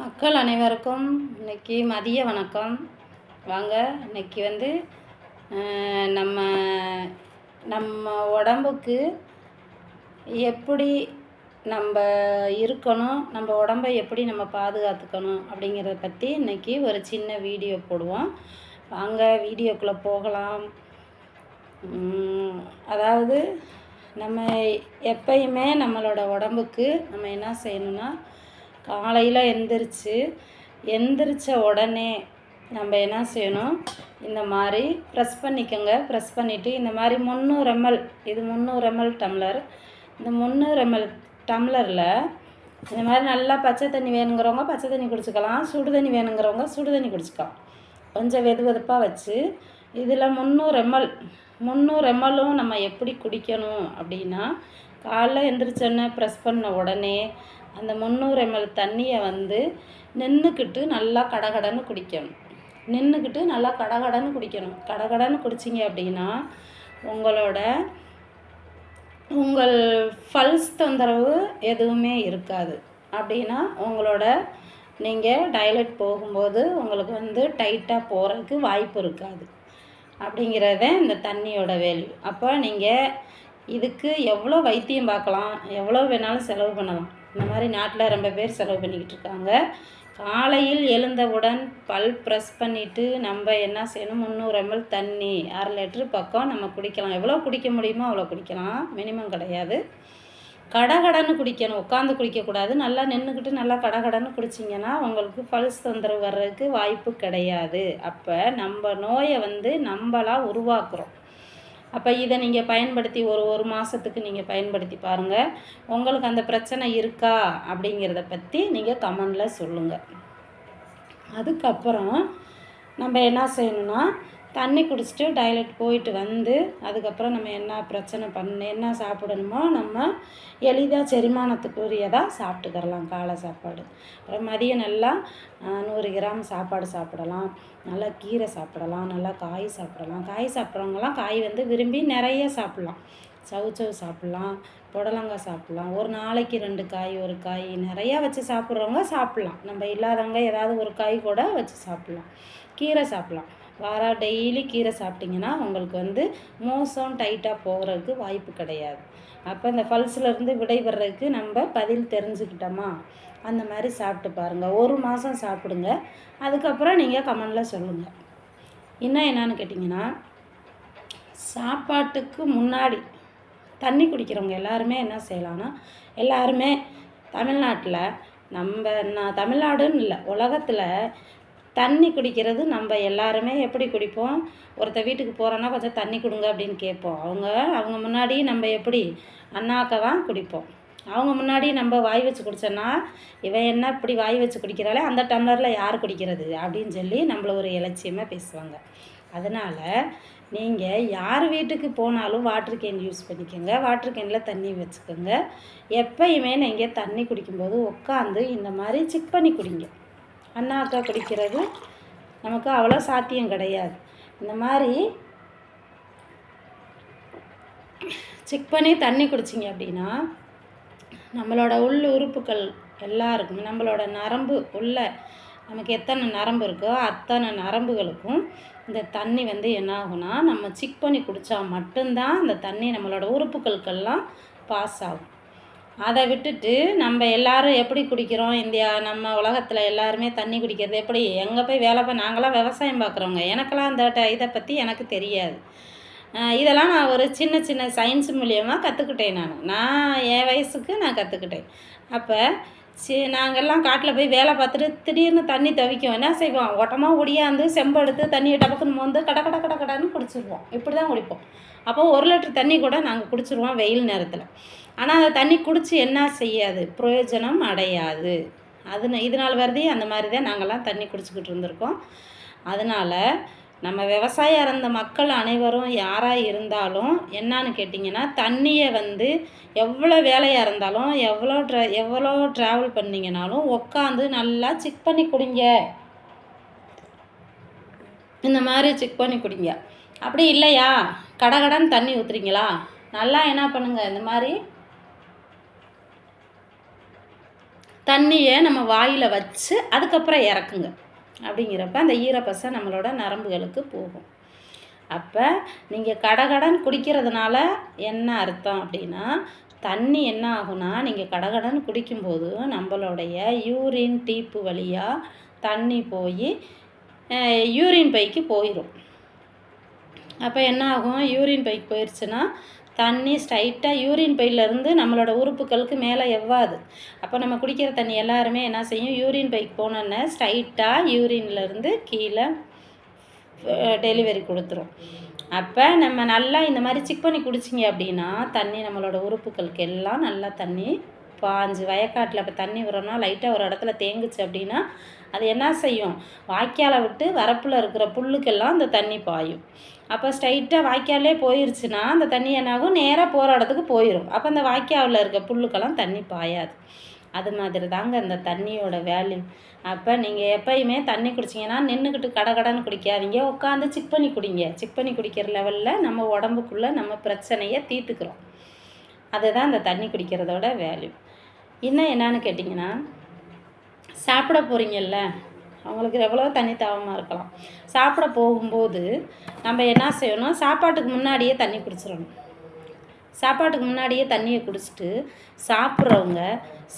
மக்கள் அனைவருக்கும் இன்றைக்கி மதிய வணக்கம். வாங்க இன்னைக்கு வந்து நம்ம நம்ம உடம்புக்கு எப்படி நம்ம இருக்கணும் நம்ம உடம்பை எப்படி நம்ம பாதுகாத்துக்கணும் அப்படிங்கிறத பற்றி இன்றைக்கி ஒரு சின்ன வீடியோ போடுவோம். வாங்க வீடியோக்குள்ளே போகலாம். அதாவது நம்ம எப்பயுமே நம்மளோட உடம்புக்கு நம்ம என்ன செய்யணும்னா காலையில் எந்திரிச்சு எந்திரிச்ச உடனே நம்ம என்ன செய்யணும்? இந்த மாதிரி ப்ரெஸ் பண்ணிக்கோங்க. ப்ரெஸ் பண்ணிவிட்டு இந்த மாதிரி முந்நூறு எம்எல் இது முந்நூறு எம்எல் டம்ளர் இந்த முந்நூறு எம்எல் டம்ளரில் இந்த மாதிரி நல்லா பச்சை தண்ணி வேணுங்கிறவங்க பச்சை தண்ணி குடிச்சுக்கலாம். சுடு தண்ணி வேணுங்கிறவங்க சுடு தண்ணி குடிச்சுக்கலாம். கொஞ்சம் வெது வெதுப்பாக வச்சு இதில் முந்நூறு எம்எல் முந்நூறு எம்எல்லும் நம்ம எப்படி குடிக்கணும் அப்படின்னா காலைல எந்திரிச்சோன்னே ப்ரெஸ் பண்ண உடனே அந்த முந்நூறு எம்எல் தண்ணியை வந்து நின்றுக்கிட்டு நல்லா கடகடன்னு குடிக்கணும். நின்றுக்கிட்டு நல்லா கடகடன்னு குடிக்கணும். கடகடன்னு குடிச்சிங்க அப்படின்னா உங்களோட உங்கள் ஃபல்ஸ் தொந்தரவு எதுவுமே இருக்காது. அப்படின்னா உங்களோட நீங்கள் டைலட் போகும்போது உங்களுக்கு வந்து டைட்டாக போகிறதுக்கு வாய்ப்பு இருக்காது. அப்படிங்கிறத இந்த தண்ணியோட வேல்யூ அப்போ நீங்கள் இதுக்கு எவ்வளோ வைத்தியம் பார்க்கலாம் எவ்வளோ வேணாலும் செலவு பண்ணலாம். இந்த மாதிரி நாட்டில் ரொம்ப பேர் செலவு பண்ணிக்கிட்டு இருக்காங்க. காலையில் எழுந்தவுடன் பல் ப்ரெஸ் பண்ணிவிட்டு நம்ம என்ன செய்யணும்? முந்நூறு எம்எல் தண்ணி அரை லிட்ரு பக்கம் நம்ம குடிக்கலாம். எவ்வளோ குடிக்க முடியுமோ அவ்வளோ குடிக்கலாம். மினிமம் கிடையாது. கடகடன்னு குடிக்கணும். உட்காந்து குடிக்கக்கூடாது. நல்லா நின்றுக்கிட்டு நல்லா கடகடன்னு குடிச்சிங்கன்னா உங்களுக்கு பல்ஸ் தொந்தரவு வர்றதுக்கு வாய்ப்பு கிடையாது. அப்போ நம்ம நோயை வந்து நம்மளாக உருவாக்குறோம். அப்போ இதை நீங்கள் பயன்படுத்தி ஒரு ஒரு மாதத்துக்கு நீங்கள் பயன்படுத்தி பாருங்கள் உங்களுக்கு அந்த பிரச்சனை இருக்கா அப்படிங்கிறத பற்றி நீங்கள் கமெண்டில் சொல்லுங்கள் அதுக்கப்புறம் நம்ம என்ன செய்யணும்னா தண்ணி குடிச்சிட்டு டாய்லெட் போயிட்டு வந்து அதுக்கப்புறம் நம்ம என்ன பிரச்சனை பண்ண என்ன சாப்பிடணுமோ நம்ம எளிதாக செரிமானத்துக்குரியதாக சாப்பிட்டுக்கிறலாம் காலை சாப்பாடு. அப்புறம் மதியம் நல்லா நூறு கிராம் சாப்பாடு சாப்பிடலாம். நல்லா கீரை சாப்பிடலாம் நல்லா காய் சாப்பிடலாம். காய் சாப்பிட்றவங்கலாம் காய் வந்து விரும்பி நிறைய சாப்பிட்லாம். சவுச்சவு சாப்பிட்லாம் புடலங்காய் சாப்பிட்லாம். ஒரு நாளைக்கு ரெண்டு காய் ஒரு காய் நிறையா வச்சு சாப்பிட்றவங்க சாப்பிட்லாம். நம்ம இல்லாதவங்க ஏதாவது ஒரு காய் கூட வச்சு சாப்பிட்லாம். கீரை சாப்பிட்லாம். வாரம் டெய்லி கீரை சாப்பிட்டிங்கன்னா உங்களுக்கு வந்து மோசம் டைட்டாக போகிறதுக்கு வாய்ப்பு கிடையாது. அப்போ இந்த பல்ஸ்லேருந்து விடைபெறதுக்கு நம்ம பதில் தெரிஞ்சுக்கிட்டோமா? அந்த மாதிரி சாப்பிட்டு பாருங்கள் ஒரு மாதம் சாப்பிடுங்க. அதுக்கப்புறம் நீங்கள் கமெண்டில் சொல்லுங்கள் இன்னும் என்னன்னு கேட்டிங்கன்னா சாப்பாட்டுக்கு முன்னாடி தண்ணி குடிக்கிறவங்க எல்லாருமே என்ன செய்யலாம்னா எல்லாருமே தமிழ்நாட்டில் நம்ம நான் தமிழ்நாடுன்னு இல்லை உலகத்தில் தண்ணி குடிக்கிறது நம்ம எல்லாருமே எப்படி குடிப்போம்? ஒருத்த வீட்டுக்கு போகிறோன்னா கொஞ்சம் தண்ணி கொடுங்க அப்படின்னு கேட்போம். அவங்க அவங்க முன்னாடி நம்ம எப்படி அண்ணாக்கதான் குடிப்போம். அவங்க முன்னாடி நம்ம வாய் வச்சு குடிச்சோன்னா இவன் என்ன இப்படி வாய் வச்சு குடிக்கிறாளே அந்த டம்ளரில் யார் குடிக்கிறது அப்படின்னு சொல்லி நம்மள ஒரு இலட்சியமாக பேசுவாங்க. அதனால் நீங்கள் யார் வீட்டுக்கு போனாலும் வாட்டர் கேன் யூஸ் பண்ணிக்கோங்க. வாட்டர் கேனில் தண்ணி வச்சுக்கோங்க. எப்பயுமே நீங்கள் தண்ணி குடிக்கும்போது உட்காந்து இந்த மாதிரி செக் பண்ணி குடிங்க. அண்ணா அக்கா குடிக்கிறது நமக்கு அவ்வளோ சாத்தியம் கிடையாது. இந்த மாதிரி செக் பண்ணி தண்ணி குடிச்சிங்க அப்படின்னா நம்மளோட உள் உறுப்புகள் எல்லாருக்குமே நம்மளோட நரம்பு உள்ள நமக்கு எத்தனை நரம்பு இருக்கோ அத்தனை நரம்புகளுக்கும் இந்த தண்ணி வந்து என்ன ஆகும்னா நம்ம செக் பண்ணி குடித்தா மட்டும்தான் அந்த தண்ணி நம்மளோட உறுப்புகளுக்கெல்லாம் பாஸ் ஆகும். அதை விட்டுட்டு நம்ம எல்லாரும் எப்படி குடிக்கிறோம்? இந்தியா நம்ம உலகத்தில் எல்லாருமே தண்ணி குடிக்கிறது எப்படி? எங்கே போய் வேலை போய் நாங்களாம் விவசாயம் பார்க்குறோங்க. எனக்கெல்லாம் அந்த ட- இதை பற்றி எனக்கு தெரியாது. இதெல்லாம் நான் ஒரு சின்ன சின்ன சயின்ஸ் மூலியமாக கற்றுக்கிட்டேன் நான். நான் என் வயசுக்கு நான் கற்றுக்கிட்டேன் அப்போ சி நாங்கள்லாம் காட்டில் போய் வேலை பார்த்துட்டு திடீர்னு தண்ணி தவிக்கும். என்ன செய்வோம்? ஓட்டமாக ஒடியாந்து செம்பெடுத்து தண்ணியை டபக்குன்னு மோந்து கட கட கட கடன்னு குடிச்சிருவோம். இப்படி தான் குடிப்போம். அப்போ ஒரு லிட்டர் தண்ணி கூட நாங்கள் குடிச்சிருவோம் வெயில் நேரத்தில். ஆனால் அதை தண்ணி குடித்து என்ன செய்யாது? பிரயோஜனம் அடையாது. அது இதனால் வருதே அந்த மாதிரி தான் நாங்கள்லாம் தண்ணி குடிச்சிக்கிட்டு இருந்திருக்கோம். அதனால் நம்ம விவசாயம் இருந்த மக்கள் அனைவரும் யாராக இருந்தாலும் என்னன்னு கேட்டிங்கன்னா தண்ணியை வந்து எவ்வளோ வேலையாக இருந்தாலும் எவ்வளோ ட்ர எவ்வளோ ட்ராவல் பண்ணீங்கனாலும் உட்காந்து நல்லா செக் பண்ணி குடிங்க. இந்த மாதிரி செக் பண்ணி குடிங்க. அப்படி இல்லையா? கடகடன்னு தண்ணி ஊற்றுறீங்களா நல்லா என்ன பண்ணுங்கள் இந்த மாதிரி தண்ணியை நம்ம வாயில் வச்சு அதுக்கப்புறம் இறக்குங்க. அப்படிங்கிறப்ப அந்த ஈரப்பசை நம்மளோட நரம்புகளுக்கு போகும். அப்போ நீங்கள் கடகடன் குடிக்கிறதுனால என்ன அர்த்தம் அப்படின்னா தண்ணி என்ன ஆகும்னா நீங்கள் கடகடன் குடிக்கும்போது நம்மளுடைய யூரின் டீப்பு வழியாக தண்ணி போய் யூரின் பைக்கு போயிடும் அப்போ என்ன ஆகும்? யூரின் பைக்கு போயிடுச்சுன்னா தண்ணி ஸ்ட்ரைட்டாக யூரின் பையிலேருந்து நம்மளோட உறுப்புகளுக்கு மேலே எவ்வாது? அப்போ நம்ம குடிக்கிற தண்ணி எல்லாருமே என்ன செய்யும்? யூரின் பைக்கு போனோன்னே ஸ்ட்ரைட்டாக யூரின்லேருந்து கீழே டெலிவரி கொடுத்துரும். அப்போ நம்ம நல்லா இந்த மாதிரி செக் பண்ணி குடிச்சிங்க அப்படின்னா தண்ணி நம்மளோட உறுப்புகளுக்கு எல்லாம் நல்லா தண்ணி பாஞ்சு வயக்காட்டில் இப்போ தண்ணி விடுறோம்னா லைட்டாக ஒரு இடத்துல தேங்குச்சு அப்படின்னா அது என்ன செய்யும்? வாய்க்காலை விட்டு வரப்பில் இருக்கிற புல்லுக்கெல்லாம் அந்த தண்ணி பாயும். அப்போ ஸ்ட்ரைட்டாக வாய்க்காலே போயிருச்சுன்னா அந்த தண்ணி என்னாகும்? நேராக போகிற இடத்துக்கு போயிடும் அப்போ அந்த வாய்க்காவில் இருக்க புல்லுக்கெல்லாம் தண்ணி பாயாது. அது மாதிரி தாங்க அந்த தண்ணியோட வேல்யூ அப்போ நீங்கள் எப்பயுமே தண்ணி குடிச்சிங்கன்னா நின்றுக்கிட்டு கடை கடன் குடிக்காதீங்க. உட்காந்து சிக் பண்ணி குடிங்க. சிக் பண்ணி குடிக்கிற லெவலில் நம்ம உடம்புக்குள்ளே நம்ம பிரச்சனையை தீர்த்துக்கிறோம். அதுதான் அந்த தண்ணி குடிக்கிறதோட வேல்யூ இன்னும் என்னன்னு கேட்டிங்கன்னா சாப்பிட போகிறீங்கல்ல அவங்களுக்கு எவ்வளோ தண்ணி தாகமாக இருக்கலாம். சாப்பிட போகும்போது நம்ம என்ன செய்யணும்? சாப்பாட்டுக்கு முன்னாடியே தண்ணி குடிச்சிடணும். சாப்பாட்டுக்கு முன்னாடியே தண்ணியை குடிச்சிட்டு சாப்பிட்றவங்க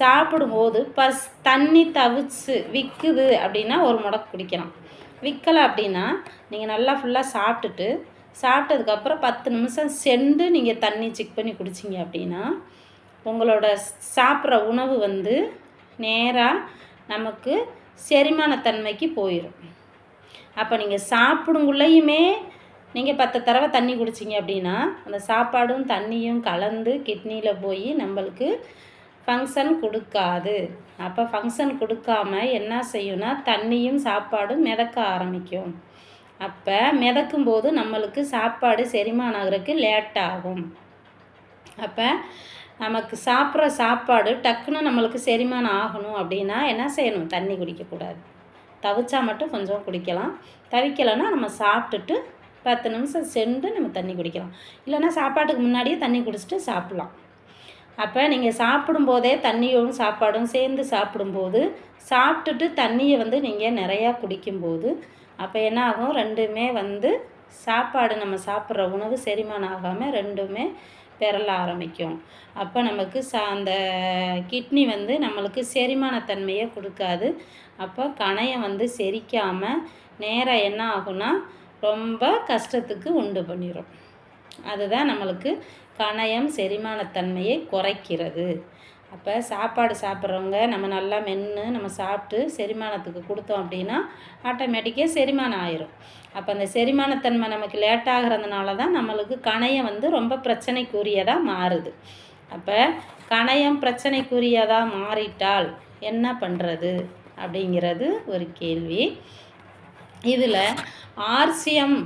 சாப்பிடும்போது பஸ் தண்ணி தவிச்சு விற்குது அப்படின்னா ஒரு முடக்கு குடிக்கலாம். விற்கலை அப்படின்னா நீங்கள் நல்லா ஃபுல்லாக சாப்பிட்டுட்டு சாப்பிட்டதுக்கப்புறம் பத்து நிமிஷம் சென்று நீங்கள் தண்ணி செக் பண்ணி குடிச்சிங்க அப்படின்னா உங்களோட சாப்பிட்ற உணவு வந்து நேராக நமக்கு செரிமானத்தன்மைக்கு போயிடும் அப்போ நீங்கள் சாப்பிடுங்குள்ளேயுமே நீங்கள் பத்து தடவை தண்ணி குடிச்சிங்க அப்படின்னா அந்த சாப்பாடும் தண்ணியும் கலந்து கிட்னியில் போய் நம்மளுக்கு ஃபங்க்ஷன் கொடுக்காது. அப்போ ஃபங்க்ஷன் கொடுக்காம என்ன செய்யும்னா தண்ணியும் சாப்பாடும் மிதக்க ஆரம்பிக்கும். அப்போ மிதக்கும் போது நம்மளுக்கு சாப்பாடு செரிமானம் ஆகிறதுக்கு லேட் ஆகும். அப்போ நமக்கு சாப்பிட்ற சாப்பாடு டக்குன்னு நம்மளுக்கு செரிமானம் ஆகணும் அப்படின்னா என்ன செய்யணும்? தண்ணி குடிக்கக்கூடாது. தவிச்சா மட்டும் கொஞ்சம் குடிக்கலாம். தவிக்கலைன்னா நம்ம சாப்பிட்டுட்டு பத்து நிமிஷம் சென்று நம்ம தண்ணி குடிக்கலாம். இல்லைன்னா சாப்பாட்டுக்கு முன்னாடியே தண்ணி குடிச்சிட்டு சாப்பிட்லாம். அப்போ நீங்கள் சாப்பிடும்போதே தண்ணியும் சாப்பாடும் சேர்ந்து சாப்பிடும்போது சாப்பிட்டுட்டு தண்ணியை வந்து நீங்கள் நிறையா குடிக்கும்போது அப்போ என்ன ஆகும் ரெண்டுமே வந்து சாப்பாடு நம்ம சாப்பிட்ற உணவு செரிமானம் ஆகாமல் ரெண்டுமே பெறல ஆரம்பிக்கும். அப்போ நமக்கு சா அந்த கிட்னி வந்து நம்மளுக்கு செரிமானத்தன்மையை கொடுக்காது. அப்போ கணையம் வந்து செரிக்காமல் நேராக என்ன ஆகும்னா ரொம்ப கஷ்டத்துக்கு உண்டு பண்ணிடும் அதுதான் நம்மளுக்கு கணையம் செரிமானத்தன்மையை குறைக்கிறது. அப்போ சாப்பாடு சாப்பிட்றவங்க நம்ம நல்லா மென்று நம்ம சாப்பிட்டு செரிமானத்துக்கு கொடுத்தோம் அப்படின்னா ஆட்டோமேட்டிக்காக செரிமானம் ஆயிரும். அப்போ அந்த செரிமானத்தன்மை நமக்கு லேட்டாகிறதுனால தான் நம்மளுக்கு கணையம் வந்து ரொம்ப பிரச்சனைக்குரியதாக மாறுது. அப்போ கணையம் பிரச்சனைக்குரியதாக மாறிட்டால் என்ன பண்ணுறது அப்படிங்கிறது ஒரு கேள்வி. இதில் ஆர்சிஎம்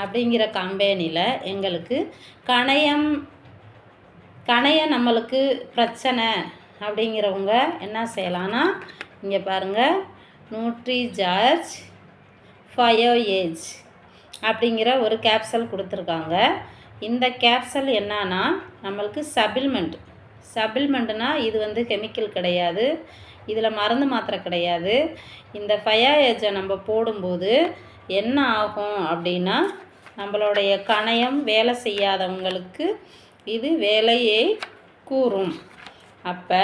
அப்படிங்கிற கம்பெனியில் எங்களுக்கு கணையம் கணையம் நம்மளுக்கு பிரச்சனை அப்படிங்கிறவங்க என்ன செய்யலான்னா இங்கே பாருங்கள் நியூட்ரி ஜார்ஜ் ஃபயோ ஏஜ் அப்படிங்கிற ஒரு கேப்சல் கொடுத்துருக்காங்க. இந்த கேப்சல் என்னன்னா நம்மளுக்கு சபில்மெண்ட். சபில்மெண்ட்னா இது வந்து கெமிக்கல் கிடையாது இதில் மருந்து மாத்திரை கிடையாது. இந்த ஃபயா ஏஜை நம்ம போடும்போது என்ன ஆகும் அப்படின்னா நம்மளுடைய கணையம் வேலை செய்யாதவங்களுக்கு இது வேலையை கூறும். அப்போ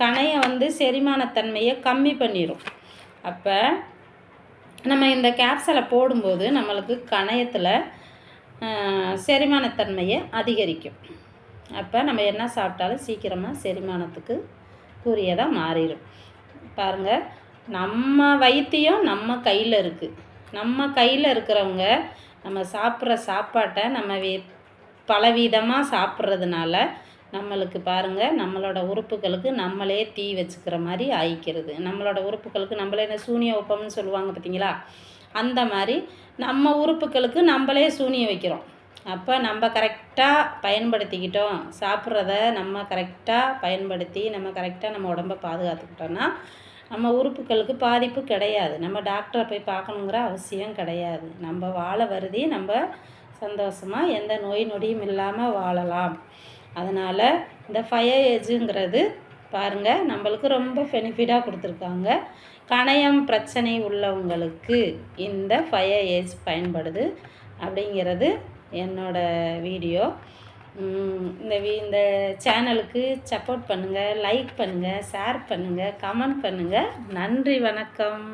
கணையம் வந்து செரிமானத்தன்மையை கம்மி பண்ணிடும் அப்போ நம்ம இந்த கேப்சலை போடும்போது நம்மளுக்கு கணையத்தில் செரிமானத்தன்மையை அதிகரிக்கும். அப்போ நம்ம என்ன சாப்பிட்டாலும் சீக்கிரமாக செரிமானத்துக்கு கூறியதாக மாறிடும் பாருங்கள் நம்ம வைத்தியம் நம்ம கையில் இருக்குது நம்ம கையில் இருக்கிறவங்க நம்ம சாப்பிட்ற சாப்பாட்டை நம்ம வே பலவிதமாக சாப்பிட்றதுனால நம்மளுக்கு பாருங்கள் நம்மளோட உறுப்புகளுக்கு நம்மளே தீ வச்சுக்கிற மாதிரி ஆயிக்கிறது. நம்மளோட உறுப்புகளுக்கு நம்மளே என்ன சூனிய வைப்போம்னு சொல்லுவாங்க பார்த்தீங்களா அந்த மாதிரி நம்ம உறுப்புகளுக்கு நம்மளே சூனியம் வைக்கிறோம். அப்போ நம்ம கரெக்டாக பயன்படுத்திக்கிட்டோம். சாப்பிட்றத நம்ம கரெக்டாக பயன்படுத்தி நம்ம கரெக்டாக நம்ம உடம்ப பாதுகாத்துக்கிட்டோன்னா நம்ம உறுப்புகளுக்கு பாதிப்பு கிடையாது. நம்ம டாக்டரை போய் பார்க்கணுங்கிற அவசியம் கிடையாது. நம்ம வாழ வருதி நம்ம சந்தோஷமாக எந்த நோய் நொடியும் இல்லாமல் வாழலாம். அதனால் இந்த ஃபயர் ஏஜுங்கிறது பாருங்கள் நம்மளுக்கு ரொம்ப பெனிஃபிட்டாக கொடுத்துருக்காங்க. கணையம் பிரச்சனை உள்ளவங்களுக்கு இந்த ஃபயர் ஏஜ் பயன்படுது அப்படிங்கிறது என்னோட வீடியோ இந்த வீ இந்த சேனலுக்கு சப்போர்ட் பண்ணுங்கள் லைக் பண்ணுங்கள் ஷேர் பண்ணுங்கள் கமெண்ட் பண்ணுங்கள் நன்றி வணக்கம்.